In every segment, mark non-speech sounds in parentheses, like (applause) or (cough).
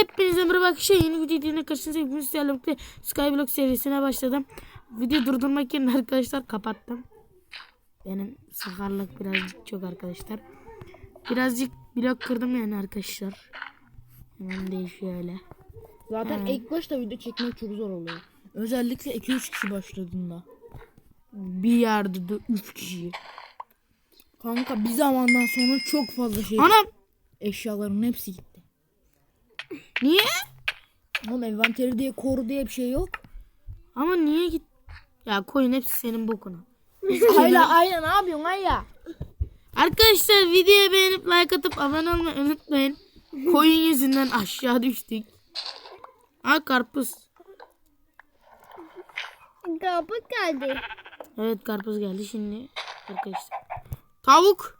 Hepinize merhaba arkadaşlar. Yeni video yine karşınızdayım. Bugün sizlerle birlikte Skyblock serisine başladım. Video durdurmak yerine arkadaşlar kapattım. Benim sakarlık birazcık çok arkadaşlar. Birazcık blok kırdım yani arkadaşlar. Hemen değişiyor öyle. Zaten ilk başta video çekmek çok zor oluyor. Özellikle 2-3 kişi başladığında. Bir yerde de 3 kişi. Kanka bir zamandan sonra çok fazla şey Anam! eşyaların hepsi gitti. Niye? Oğlum envanteri diye koru diye bir şey yok. Ama niye git? Ya koyun hepsi senin bokuna. (laughs) Ayla ayla ne yapıyorsun ayla? Arkadaşlar videoyu beğenip like atıp abone olmayı unutmayın. Koyun yüzünden aşağı düştük. Aa karpuz. Kapı geldi. Evet karpuz geldi şimdi. Arkadaşlar. Tavuk.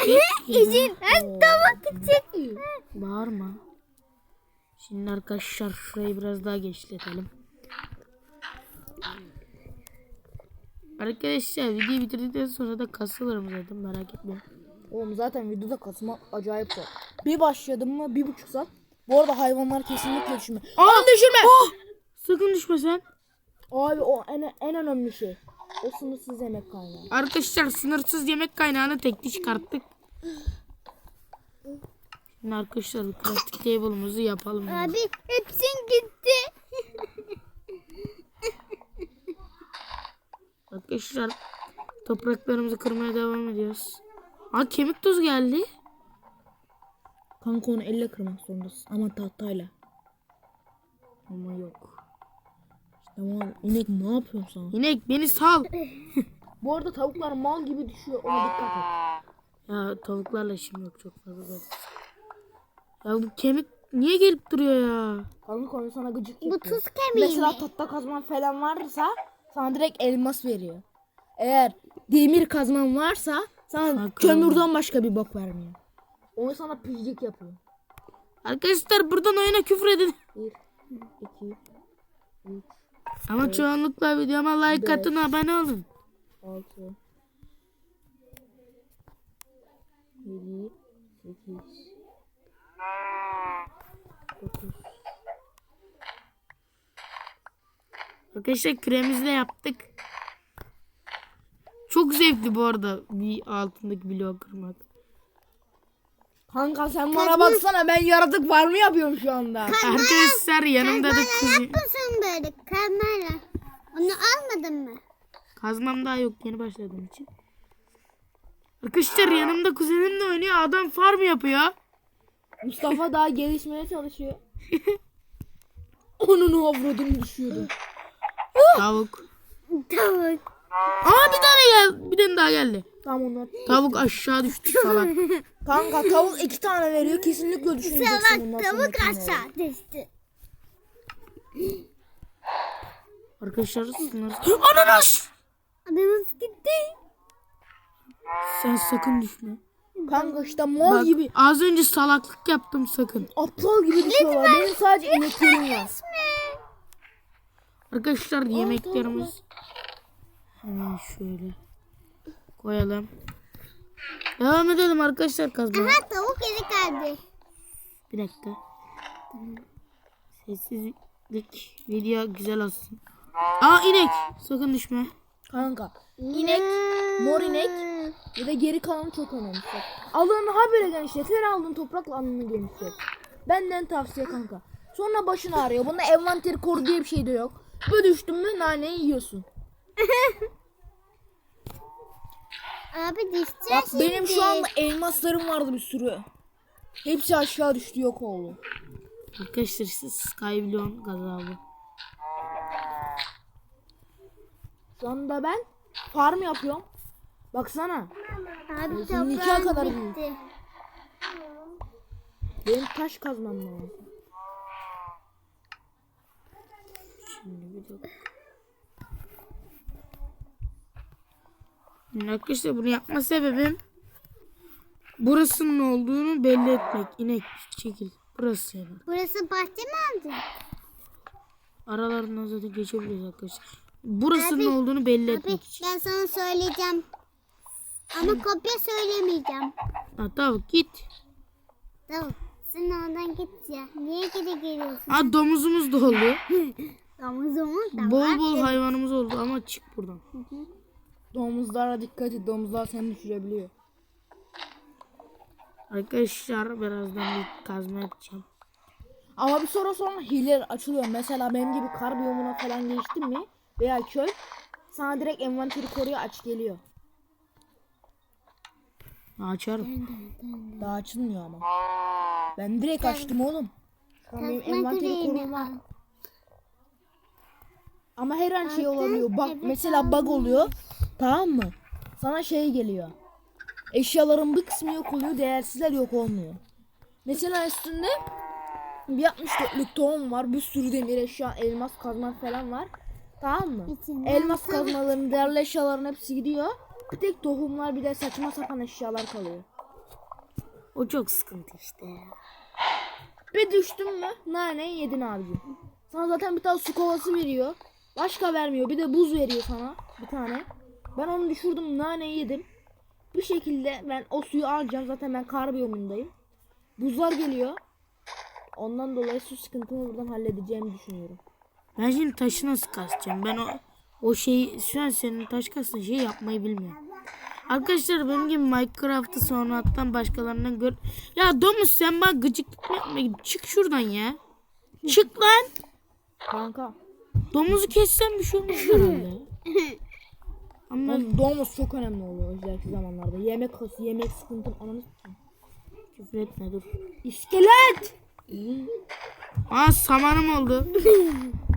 (laughs) İzin. Tavuk için. Bağırma. Şimdi arkadaşlar şurayı biraz daha genişletelim. Arkadaşlar videoyu bitirdikten sonra da kasılırım zaten merak etmeyin. Oğlum zaten videoda kasma acayip zor. Bir başladım mı bir buçuk saat. Bu arada hayvanlar kesinlikle düşürme. Aa, düşürme. Oh! Sakın düşme sen. Abi o en, en önemli şey. O sınırsız yemek kaynağı. Arkadaşlar sınırsız yemek kaynağını tekli çıkarttık. Şimdi arkadaşlar crafting table'ımızı yapalım. Abi hepsin gitti. Arkadaşlar topraklarımızı kırmaya devam ediyoruz. Aa kemik tozu geldi. Kanka onu elle kırmak zorundasın ama tahtayla. Ama yok. Tamam inek ne yapıyorsun sen? İnek beni sal. (laughs) Bu arada tavuklar mal gibi düşüyor ona dikkat et. Ya tavuklarla işim yok çok fazla. Ya bu kemik niye gelip duruyor ya? Kanka konu sana gıcık Bu yapıyor. tuz kemiği Mesela mi? tahta kazman falan varsa sana direkt elmas veriyor. Eğer demir kazman varsa sana Bak kömürden başka bir bok vermiyor. Onu sana pijlik yapıyor. Arkadaşlar buradan oyuna küfür edin. 1, 2, Ama çoğunlukla videoma like atın abone olun. 6, 7, 8, 9, Arkadaşlar kremimizi de yaptık. Çok zevkli bu arada bir altındaki bloğu kırmak. Kanka sen bana baksana ben yaratık var mı yapıyorum şu anda? Arkadaşlar yanımda da kuzi... Yapmasın böyle kamera. Onu almadın mı? Kazmam daha yok yeni başladığım için. Arkadaşlar yanımda kuzenim de oynuyor. Adam farm yapıyor. Mustafa daha gelişmeye çalışıyor. Onun avradını düşüyordu. Tavuk. Tavuk. Aa bir tane gel. Bir tane daha geldi. Tam onlar. Tavuk aşağı düştü salak. (laughs) Kanka tavuk iki tane veriyor kesinlikle düşüneceksin bundan Salak tavuk aşağı düştü. Arkadaşlar sınır. Ananas. Adamız gitti. Sen sakın düşme. Kanka işte mal Bak gibi az önce salaklık yaptım sakın. aptal gibi düşüyorlar. Benim sadece ineklerim var. Arkadaşlar yemeklerimiz hemen şöyle koyalım. Devam edelim arkadaşlar kazmaya. Ha tavuk geri geldi. Bir dakika. Sessizlik video güzel olsun. Aa inek. Sakın düşme. Kanka inek, mor inek ya da geri kalanı çok önemli. Alın habire gençler. Sen aldın toprakla alnını gençler. Benden tavsiye kanka. Sonra başın ağrıyor. Bunda envanteri koru diye bir şey de yok. Bu düştün mü naneyi yiyorsun. (laughs) Abi düşeceğiz Bak şimdi. benim şu anda elmaslarım vardı bir sürü. Hepsi aşağı düştü yok oldu. Arkadaşlar siz Skyblown gazabı. Şu anda ben farm yapıyorum. Baksana. Abi Senin ikiye kadar bitti. Benim taş kazmam lazım. Şimdi bir dakika. Arkadaşlar bunu yapma sebebim burasının olduğunu belli etmek. İnek çekil. Burası yani. Burası bahçe mi aldın? Aralarından zaten geçebiliriz arkadaşlar. Burasının olduğunu belli Abi etmek için. ben sana söyleyeceğim. Ama kopya söylemeyeceğim. Ha, tamam git. Tamam. Sen oradan git ya. Niye geri geliyorsun? Ha domuzumuz da oldu. (laughs) Domuzumuz da Bol var. bol hayvanımız oldu ama çık buradan. Domuzlara dikkat et. Domuzlar seni düşürebiliyor. Arkadaşlar birazdan bir kazma yapacağım. Ama bir sonra sonra hile açılıyor. Mesela benim gibi kar biyomuna falan geçtin mi? Veya köy. Sana direkt envanteri koruyor aç geliyor. Açarım. Daha açılmıyor ama. Ben direkt açtım oğlum. An benim envanteri var. Ama her an şey olabiliyor. Bak mesela bug oluyor. Tamam mı? Sana şey geliyor. Eşyaların bir kısmı yok oluyor. Değersizler yok olmuyor. Mesela üstünde bir 64'lük tohum var. Bir sürü demir eşya, elmas kazma falan var. Tamam mı? İçinden Elmas kazmaların, değerli eşyaların hepsi gidiyor. Bir tek tohumlar bir de saçma sapan eşyalar kalıyor. O çok sıkıntı işte. Bir düştün mü nane yedin abicim. Sana zaten bir tane su kovası veriyor. Başka vermiyor. Bir de buz veriyor sana bir tane. Ben onu düşürdüm naneyi yedim. Bir şekilde ben o suyu alacağım. Zaten ben kar biyomundayım. Buzlar geliyor. Ondan dolayı su sıkıntımı buradan halledeceğimi düşünüyorum. Ben şimdi taşı nasıl kasacağım? Ben o o şeyi şu an senin taş kastığın şeyi yapmayı bilmiyorum. Arkadaşlar benim gibi Minecraft'ı sonradan başkalarından gör... Ya domuz sen bana gıcıklık yapma. Çık şuradan ya. Çık lan. Kanka. Domuzu kessen bir şey olmaz herhalde. Ama domuz çok önemli oluyor özellikle zamanlarda. Yemek yemek sıkıntım ananı küfür etme dur. İskelet. Aa samanım oldu. (laughs)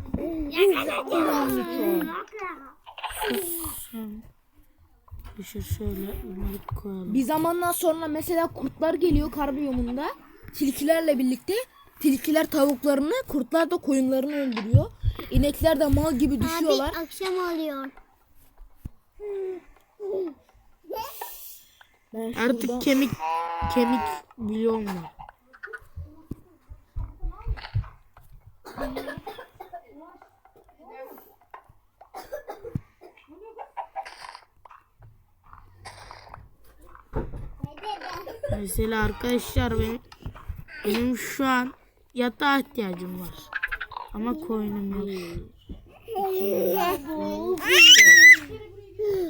Düşür şöyle bunları koyalım. Bir zamandan sonra mesela kurtlar geliyor kar biyomunda. Tilkilerle birlikte. Tilkiler tavuklarını, kurtlar da koyunlarını öldürüyor. İnekler de mal gibi düşüyorlar. Abi akşam oluyor. Ben şuradan- Artık kemik kemik biliyorum var. Mesela arkadaşlar benim, benim şu an yatağa ihtiyacım var. Ama koyunum yok.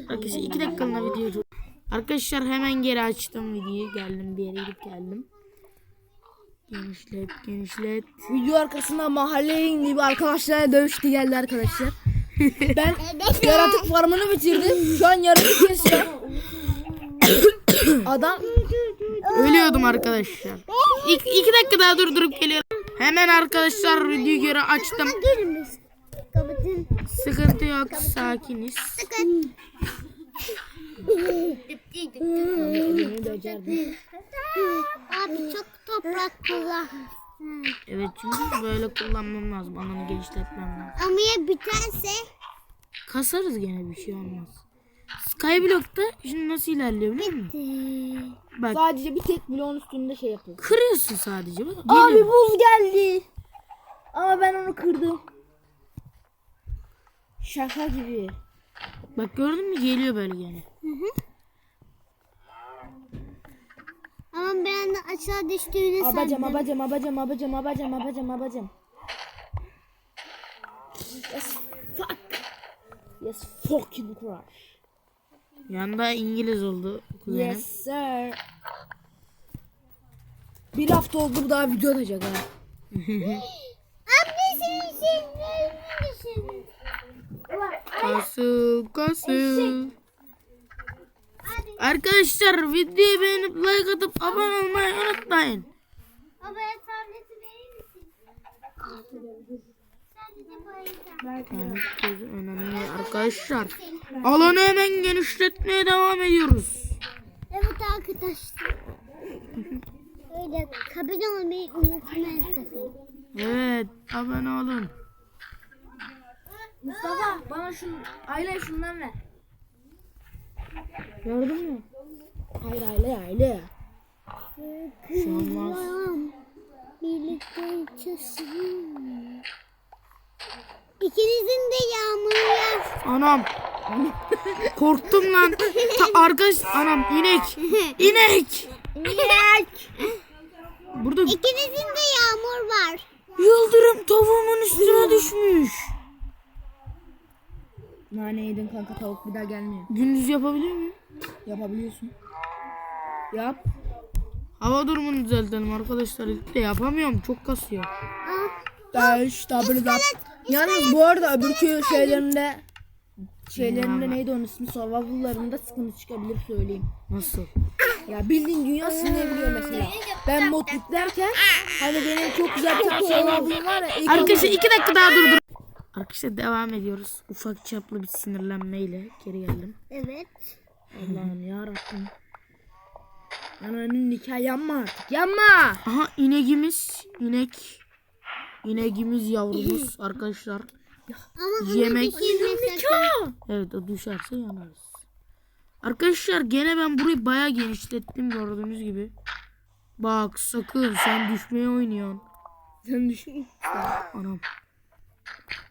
Arkadaşlar iki dakikalığına video. Arkadaşlar hemen geri açtım videoyu. Geldim bir yere gidip geldim. Genişlet genişlet. Video arkasında mahalleye indi bir arkadaşlarla dövüştü geldi arkadaşlar. ben yaratık farmını bitirdim. Şu an yaratık kesiyor. (laughs) Adam Ölüyordum arkadaşlar. İki, iki dakika daha durdurup geliyorum. Hemen arkadaşlar videoyu açtım. Sıkıntı yok sakiniz. Abi çok toprak kullan. Evet çünkü böyle kullanmam lazım. Alanı genişletmem lazım. Ama ya biterse Kasarız gene bir şey olmaz. Skyblock'ta şimdi nasıl ilerliyor biliyor musun? Bak Sadece bir tek bloğun üstünde şey yapıyor. kırıyorsun sadece. Bak, Abi buz geldi. Ama ben onu kırdım. Şaka gibi. Bak gördün mü geliyor böyle gene. ama bir anda aşağı düştüğünü Abacım sandım. abacım abacım abacım abacım abacım abacım. Yes fuck. Yes fucking crush. Yanda İngiliz oldu kuzenim. Yes sir. Bir hafta oldu bu daha video atacak ha. Abi senin düşün. Kasıl kasıl. Arkadaşlar videoyu beğenip like atıp abone olmayı unutmayın. Babaya tableti verir misin? Yani gözü önemli arkadaşlar. Alanı hemen genişletmeye devam ediyoruz. Evet arkadaşlar. (laughs) Öyle kabin olmayı unutmayın. Evet abone olun. Mustafa bana şu aile şundan ver. Gördün mü? Hayır aile aile. Şu olmaz. Birlikte çalışalım. İkinizin de yağmuru yer. Anam. Korktum lan. Ta arkadaş anam inek. İnek. İnek. Burada İkinizin de yağmur var. yıldırım tavuğumun üstüne düşmüş. Nane yedin kanka tavuk bir daha gelmiyor. Gündüz yapabiliyor muyum? Yapabiliyorsun. Yap. Hava durumunu düzeltelim arkadaşlar. De yapamıyorum. Çok kasıyor. Daş, tabiri dap. Yalnız bu arada öbürkü şeylerinde şeylerinde neydi onun ismi survival'larında sıkıntı çıkabilir söyleyeyim. Nasıl? Ya bildiğin dünya sınırlıyor mesela. Ben mod yüklerken hani benim çok güzel bir tane survival'ım var ya. ilk Arkadaşlar iki dakika daha durdur. Arkadaşlar devam ediyoruz. Ufak çaplı bir sinirlenmeyle geri geldim. Evet. Allah'ım yarabbim. Ananın nikah yanma artık yanma. Aha inegimiz. inek. İnegimiz yavrumuz (laughs) arkadaşlar. Ama Yemek. Nikah. Evet o düşerse yanarız. Arkadaşlar gene ben burayı bayağı genişlettim gördüğünüz gibi. Bak sakın sen düşmeye oynuyorsun. Sen düşün. Anam.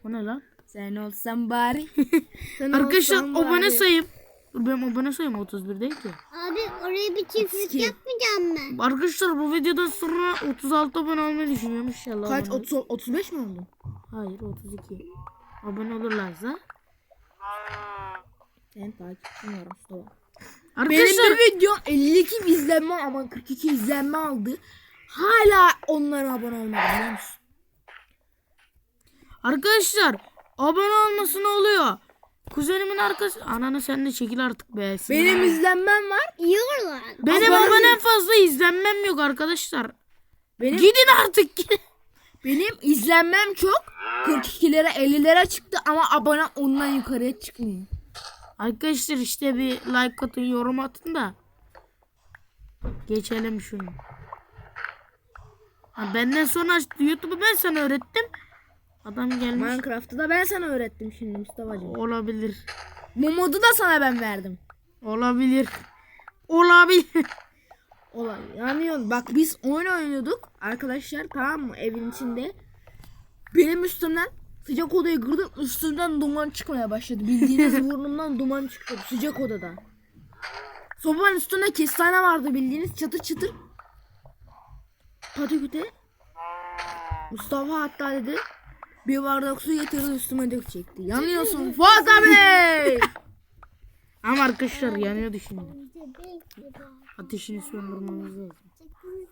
O ne lan? Sen olsan bari. (laughs) Sen Arkadaşlar olsan abone bari. sayım. Dur benim abone sayım 31 değil ki. Abi oraya bir çiftlik yapmayacağım mı? Arkadaşlar bu videodan sonra 36 abone olmayı düşünüyorum inşallah. Kaç? abone- 30, 35 mi oldun? Hayır 32. Abone olurlarsa. Sen takipçin var. Arkadaşlar Benim bir videom 52 izlenme ama 42 izlenme aldı. Hala onlara abone olmadım biliyor musun? Arkadaşlar abone olması ne oluyor? Kuzenimin arkası ananı sen de çekil artık be. sinir Benim izlenmem var. Yiyorlar. benim Abone- abonem fazla izlenmem yok arkadaşlar. Benim Gidin artık. (laughs) benim izlenmem çok. 42'lere 50'lere çıktı ama abone ondan yukarıya çıkmıyor. arkadaşlar işte bir like atın yorum atın da. Geçelim şunu. Ha, benden sonra YouTube'u ben sana öğrettim. Adam gelmiş. Minecraft'ı da ben sana öğrettim şimdi Mustafa'cığım. Olabilir. Bu modu da sana ben verdim. Olabilir. Olabilir. (laughs) Olay yanıyor. Bak biz oyun oynuyorduk arkadaşlar tamam mı evin içinde. Benim üstümden sıcak odaya girdim üstümden duman çıkmaya başladı. Bildiğiniz (laughs) burnumdan duman çıkıyor sıcak odada. Sobanın üstünde kestane vardı bildiğiniz çatır çıtır. Patiküte. Mustafa hatta dedi bir bardak su getirdi üstüme dökecekti. Yanıyorsun Fuat abi. (laughs) Ama arkadaşlar yanıyordu şimdi. Ateşini söndürmemiz lazım.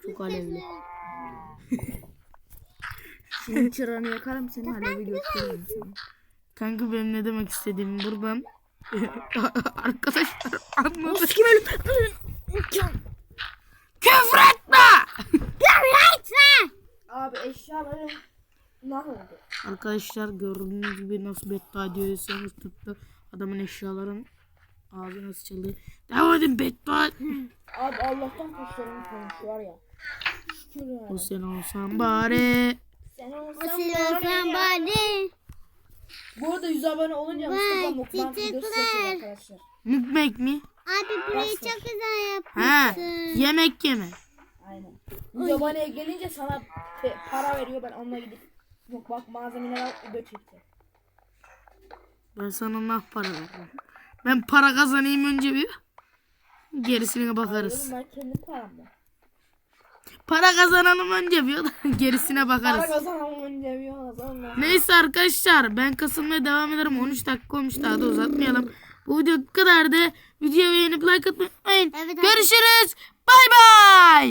Çok alevli. (laughs) Senin çıranı yakarım seni alevi gösteririm sana. Kanka benim ne demek istediğimi buradan (laughs) arkadaşlar anladı. Kim ölüm? Küfür etme! Abi eşyalarım. Arkadaşlar gördüğünüz gibi nasıl beddua ediyorsanız tuttu. Adamın eşyaların ağzına sıçıldı. Devam edin beddua. Abi Allah'tan kuşlarım konuş var ya. Şükür ya. O sen olsan bari. Sen O olsan silahdan bari. Bu arada 100 abone olunca Mustafa mukbang videosu çekiyor arkadaşlar. Mukbang mi? Abi burayı çok güzel Ha, yapmışsın. yemek yeme. Aynen. 100 aboneye gelince sana para veriyor ben onunla gidip mukbang malzemeler alıp video çekeceğim. Ben sana nah para veririm. Ben para kazanayım önce bir. Gerisine bakarız. Oğlum ben kendi paramda. Para kazanalım önce bir. (laughs) Gerisine Para bakarız. kazanamam önce bir. Neyse arkadaşlar ben kasılmaya devam ederim. 13 dakika olmuş daha da uzatmayalım. Bu video bu kadardı. Videoyu beğenip like atmayı unutmayın. Evet, Görüşürüz. Bay bay.